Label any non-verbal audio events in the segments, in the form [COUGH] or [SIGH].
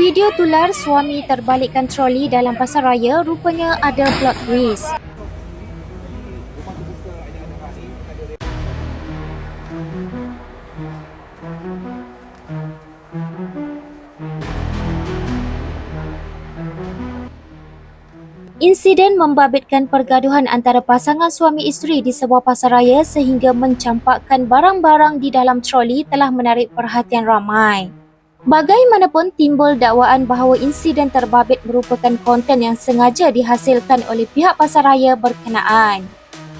Video tular suami terbalikkan troli dalam pasaraya rupanya ada plot twist. Insiden membabitkan pergaduhan antara pasangan suami isteri di sebuah pasaraya sehingga mencampakkan barang-barang di dalam troli telah menarik perhatian ramai. Bagaimanapun timbul dakwaan bahawa insiden terbabit merupakan konten yang sengaja dihasilkan oleh pihak pasaraya berkenaan.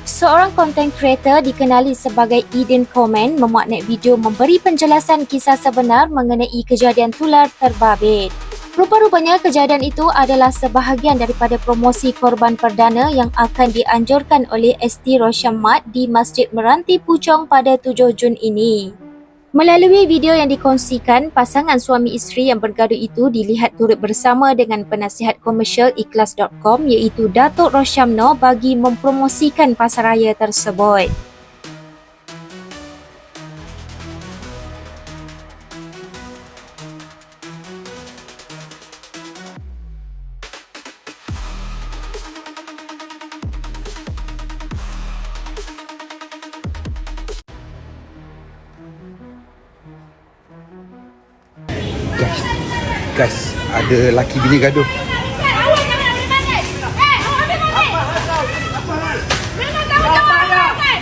Seorang content creator dikenali sebagai Eden Komen memuat naik video memberi penjelasan kisah sebenar mengenai kejadian tular terbabit. Rupa-rupanya kejadian itu adalah sebahagian daripada promosi korban perdana yang akan dianjurkan oleh ST Roshamat di Masjid Meranti Puchong pada 7 Jun ini. Melalui video yang dikongsikan, pasangan suami isteri yang bergaduh itu dilihat turut bersama dengan penasihat komersial ikhlas.com iaitu Datuk Roshamno bagi mempromosikan pasaraya tersebut. Guys, guys, ada laki bini gaduh. Awak jangan ambil balik. Eh, awak ambil balik. Memang tanggungjawab awak kan?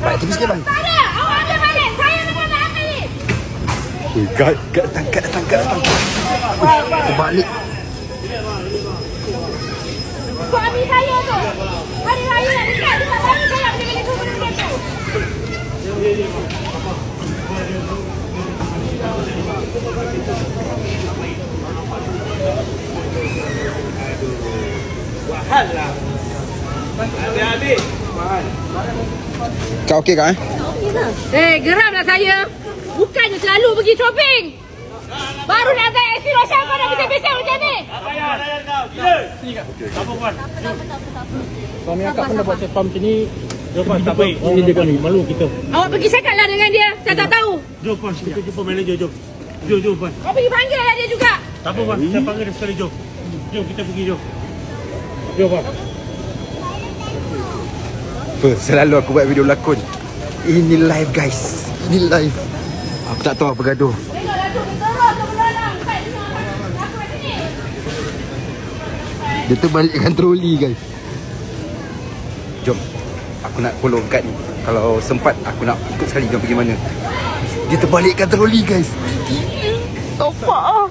Baik, tepi sikit bang. Tak ada. Awak ambil balik. Saya memang nak ambil ni. Ui, gad, gad datang, gad datang, gad datang. Ui, terbalik. Suami saya tu. Hari raya nak dekat dengan suami saya boleh balik rumah dengan tu. Kau okey kau eh? Eh, geramlah saya. Bukannya selalu pergi shopping. Baru nak agak aksi Roshan kau dah bising-bising macam ni. Suami akak pernah buat setpam macam ni Pak tak baik Ini dia kami Malu kita. Awak pergi cakaplah dengan dia. Saya tak tahu. Jom Pak Kita jumpa manager jom. Jom jom Pak Kau pergi panggil lah dia juga. Tak apa Pak Saya panggil dia sekali jom. Jom kita pergi jom Jom Apa, selalu aku buat video lakon. Ini live guys. Ini live. Aku tak tahu apa gaduh. Dia terbalikkan troli guys. Jom. Aku nak follow kat ni. Kalau sempat aku nak ikut sekali jom pergi mana. Dia terbalikkan troli guys. Nampak ah.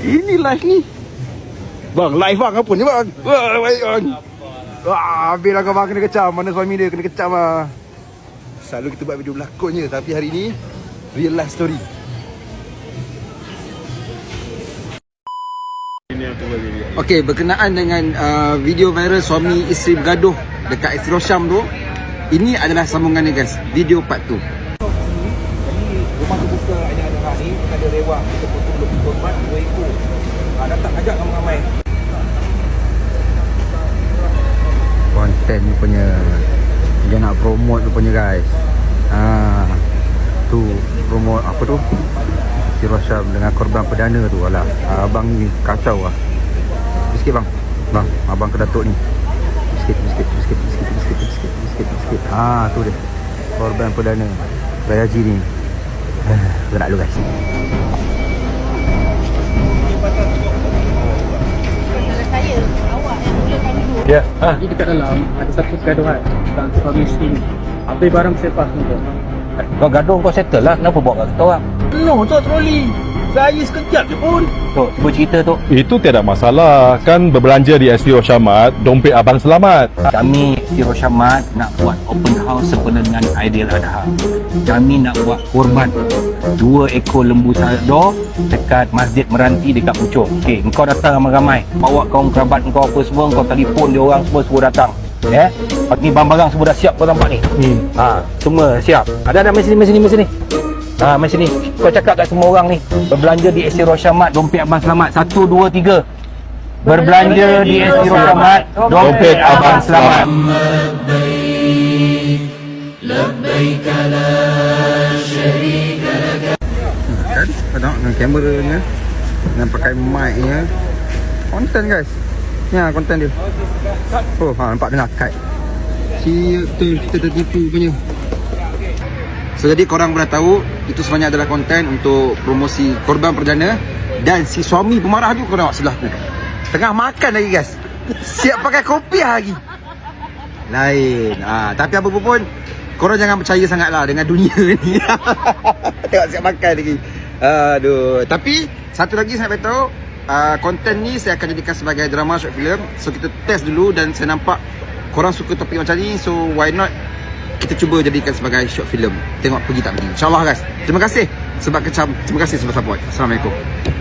Ini live ni. Bang, live bang apa ni bang? Wah, baik bang. Wah, habislah kau bang kena kecam. Mana suami dia kena kecam ah. Selalu kita buat video berlakon je tapi hari ni real life story. Okey, berkenaan dengan uh, video viral suami isteri bergaduh dekat Isteri Rosham tu, ini adalah sambungannya guys, video part 2. rumah terbuka hanya ada hari ada rewang kita potong lebih korban dua ekor ha, datang ajak ramai-ramai Konten ni punya dia nak promote tu punya guys. Ha, tu promote apa tu? Isteri Rosham dengan korban perdana tu. Alah, abang ni kacau lah. Sikit bang. Bang, abang ke Datuk ni. Sikit, sikit, sikit, sikit, sikit, sikit, sikit, sikit. Ha, tu dia. Korban perdana. Raya ni. [SIGHS] Gerak dulu guys. Ya ha. Lagi dekat dalam Ada satu kegaduhan Tentang suami isteri ni. Habis barang sepas semua kau gaduh kau settle lah. Kenapa bawa kat kita orang No tu troli Saya sekejap je pun Tok cuba cerita Tok Itu tiada masalah. Kan berbelanja di STO Syamat, dompet abang selamat. kami Siro Syamat nak buat open house sempena dengan Aidil Adha kami nak buat korban dua ekor lembu sado dekat Masjid Meranti dekat Puchong Okey, engkau datang ramai-ramai bawa kaum kerabat engkau apa semua engkau telefon dia orang semua suruh datang Ya, yeah? ni barang-barang semua dah siap kau nampak ni. Hmm. Ha, semua siap. Ada ada mesin ni, mesin ni, mesin ni. Ha, mesin ni. Kau cakap kat semua orang ni, berbelanja di SC Roshamat, dompet abang selamat. Satu, dua, tiga. Berbelanja di SC Roshamat, dompet abang selamat. Kan? Kau tengok dengan kameranya. Dan pakai mic nya Konten guys Ni lah konten dia Oh ha, nampak dengar kite Si tu kita tertipu punya So jadi korang boleh tahu Itu sebenarnya adalah konten untuk promosi korban perdana Dan si suami pemarah tu korang tengok sebelah tu. Tengah makan lagi guys. Siap pakai kopiah lagi. Lain. Ha, Tapi apa pun Korang jangan percaya sangat lah dengan dunia [LAUGHS] ni. Tengok siap makan lagi. Aduh. Tapi Satu lagi saya beritahu uh, Konten ni saya akan jadikan sebagai drama short film. So kita test dulu Dan saya nampak Korang suka topik macam ni. So why not Kita cuba jadikan sebagai short film. Tengok pergi tak pergi. InsyaAllah guys. Terima kasih Sebab kecam. Terima kasih sebab support. Assalamualaikum